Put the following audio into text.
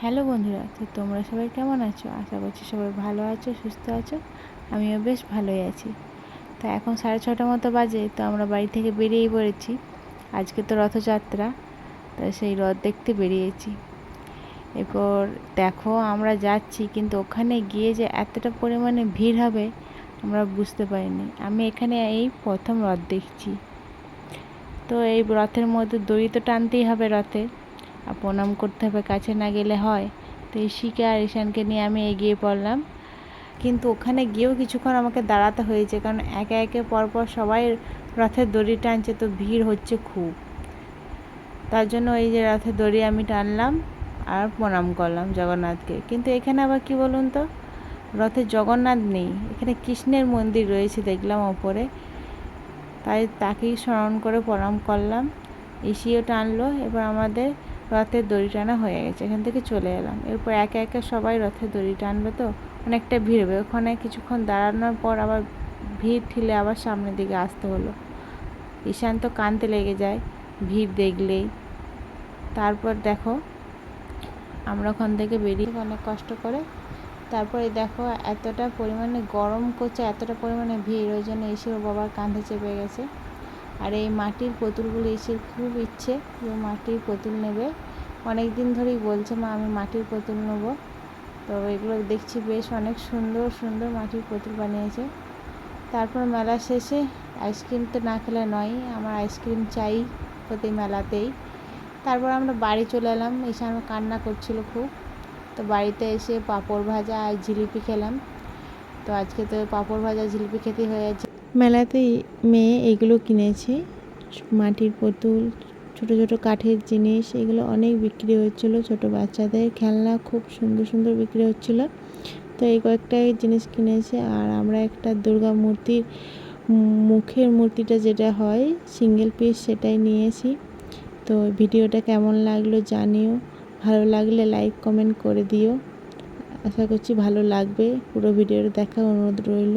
Hello বন্ধুরা, তো তোমরা সবাই কেমন আছো? আশা করছি সবাই ভালো আছো, সুস্থ আছো। আমিও বেশ ভালোই আছি। তা এখন সাড়ে ছটা মতো বাজে, তো আমরা বাড়ি থেকে বেরিয়েই পড়েছি। আজকে তো রথযাত্রা, তা সেই রথ দেখতে বেরিয়েছি। এরপর দেখো, আমরা যাচ্ছি, কিন্তু ওখানে গিয়ে যে এতটা পরিমাণে ভিড় হবে, আমরা বুঝতে পারিনি। আমি এখানে এই প্রথম রথ দেখছি। তো এই রথের মধ্যে দড়ি তো টানতেই হবে আর প্রণাম করতে হবে, কাছে না গেলে হয়। তো ঈশিকে আর ঈশানকে নিয়ে আমি এগিয়ে পড়লাম। কিন্তু ওখানে গিয়েও কিছুক্ষণ আমাকে দাঁড়াতে হয়েছে, কারণ একে একে পরপর সবাই রথের দড়ি টানছে, তো ভিড় হচ্ছে খুব। তার জন্য এই যে রথের দড়ি আমি টানলাম আর প্রণাম করলাম জগন্নাথকে। কিন্তু এখানে আবার কি বলুন তো? রথে জগন্নাথ নেই, এখানে কৃষ্ণের মন্দির রয়েছে দেখলাম ওপরে। তাই তাকেই স্মরণ করে প্রণাম করলাম। ইসিও টানলো, এবার আমাদের রথের দড়ি টানা হয়ে গেছে, এখান থেকে চলে এলাম। এরপর একে একে সবাই রথের দড়ি টানবে তো? অনেকটা ভিড় হবে। ওখানে কিছুক্ষণ দাঁড়ানোর পর আবার ভিড় ঠিলে আবার সামনের দিকে আসতে হলো। ঈশান তো কানতে লেগে যায়, ভিড় দেখলেই। তারপর দেখো, আমরা ওখান থেকে বেরিয়ে অনেক কষ্ট করে, তারপরে দেখো এতটা পরিমাণে গরম করছে, এতটা পরিমাণে ভিড়, ওই জন্য এসে ওর বাবার কাঁধে চেপে গেছে। আর এই মাটির পুতুলগুলো এসে খুব ইচ্ছে যে মাটির পুতুল নেবে। অনেক দিন ধরেই বলছে, মা, আমি মাটির পুতুল নেব। তো এগুলো দেখছি বেশ অনেক সুন্দর সুন্দর মাটির পুতুল বানিয়েছে। তারপর মেলা শেষে আইসক্রিম তো না খেলে নয়, আমার আইসক্রিম চাই প্রতি মেলাতেই। তারপর আমরা বাড়ি চলে এলাম, এসে আমার কান্না করছিল খুব। তো বাড়িতে এসে পাঁপড় ভাজা আর জিলিপি খেলাম। তো আজকে তো পাঁপড় ভাজা, জিলিপি খেতে হয়ে যাচ্ছে। মেলাতে মেয়ে এগুলো কিনেছে। মাটির পুতুল, ছোট ছোট কাঠের জিনিস, এগুলো অনেক বিক্রি হচ্ছিল ছোট বাচ্চাদের। খেলনা খুব সুন্দর সুন্দর বিক্রি হচ্ছিল। তো এই কয়েকটা জিনিস কিনেছে আর আমরা একটা দুর্গা মূর্তির মুখের মূর্তিটা যেটা হয়, সিঙ্গেল পিস সেটাই নিয়েছি। তো ভিডিওটা কেমন লাগল জানিও। ভালো লাগলে লাইক, কমেন্ট করে দিও। আশা করছি ভালো লাগবে। পুরো ভিডিওটা দেখার অনুরোধ রইল।